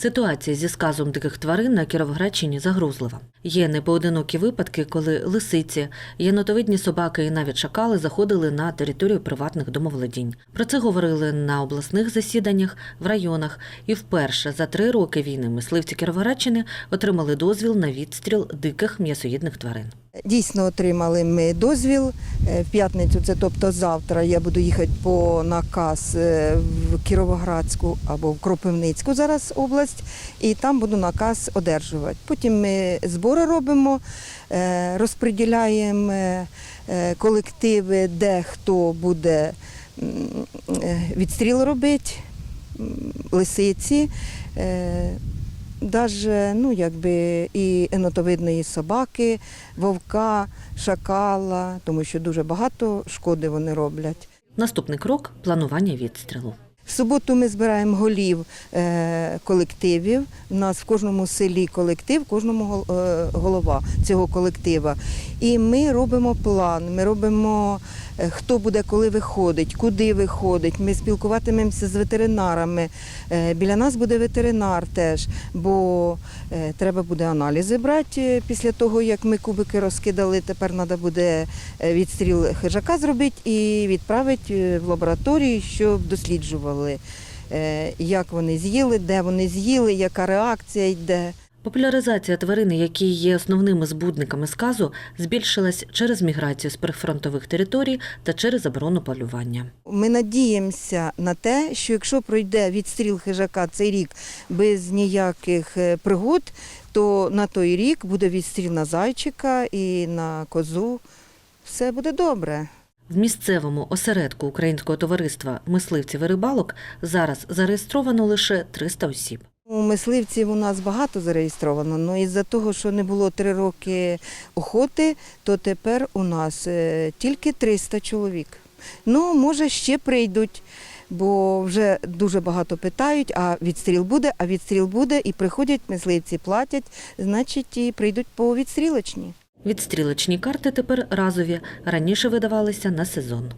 Ситуація зі сказом диких тварин на Кіровоградщині загрозлива. Є непоодинокі випадки, коли лисиці, єнотовидні собаки і навіть шакали заходили на територію приватних домоволодінь. Про це говорили на обласних засіданнях, в районах. І вперше за три роки війни мисливці Кіровоградщини отримали дозвіл на відстріл диких м'ясоїдних тварин. Дійсно отримали ми дозвіл. Е, В п'ятницю, це тобто завтра, я буду їхати по наказ е, в Кіровоградську або в Кропивницьку зараз область, і там буду наказ одержувати. Потім ми збори робимо, е, розподіляємо колективи, де хто буде відстріл робити, лисиці. Даже ну, якби і енотовидної собаки, вовка, шакала, тому що дуже багато шкоди вони роблять. Наступний крок планування відстрілу. В суботу ми збираємо голів е, колективів. У нас в кожному селі колектив, в кожному е, голова цього колектива. І ми робимо план, ми робимо, хто буде коли виходить, куди виходить. Ми спілкуватимемося з ветеринарами. Е, біля нас буде ветеринар теж, бо е, треба буде аналізи брати е, після того, як ми кубики розкидали. Тепер треба буде відстріл хижака зробити і відправити в лабораторію, щоб досліджували, як вони з'їли, де вони з'їли, яка реакція йде. Популяризація тварин, які є основними збудниками сказу, збільшилась через міграцію з прифронтових територій та через заборону полювання. Ми надіємося на те, що якщо пройде відстріл хижака цей рік без ніяких е, пригод, то на той рік буде відстріл на зайчика і на козу. Все буде добре. В місцевому осередку Українського товариства мисливців і рибалок зараз зареєстровано лише 300 осіб. Мисливців у нас багато зареєстровано, але із-за того, що не було три роки охоти, то тепер у нас е, тільки 300 чоловік. Ну, може, ще прийдуть, бо вже дуже багато питають, а відстріл буде, а відстріл буде, і приходять мисливці, платять, значить, і прийдуть по відстрілочні. Відстрілочні карти тепер разові, раніше видавалися на сезон.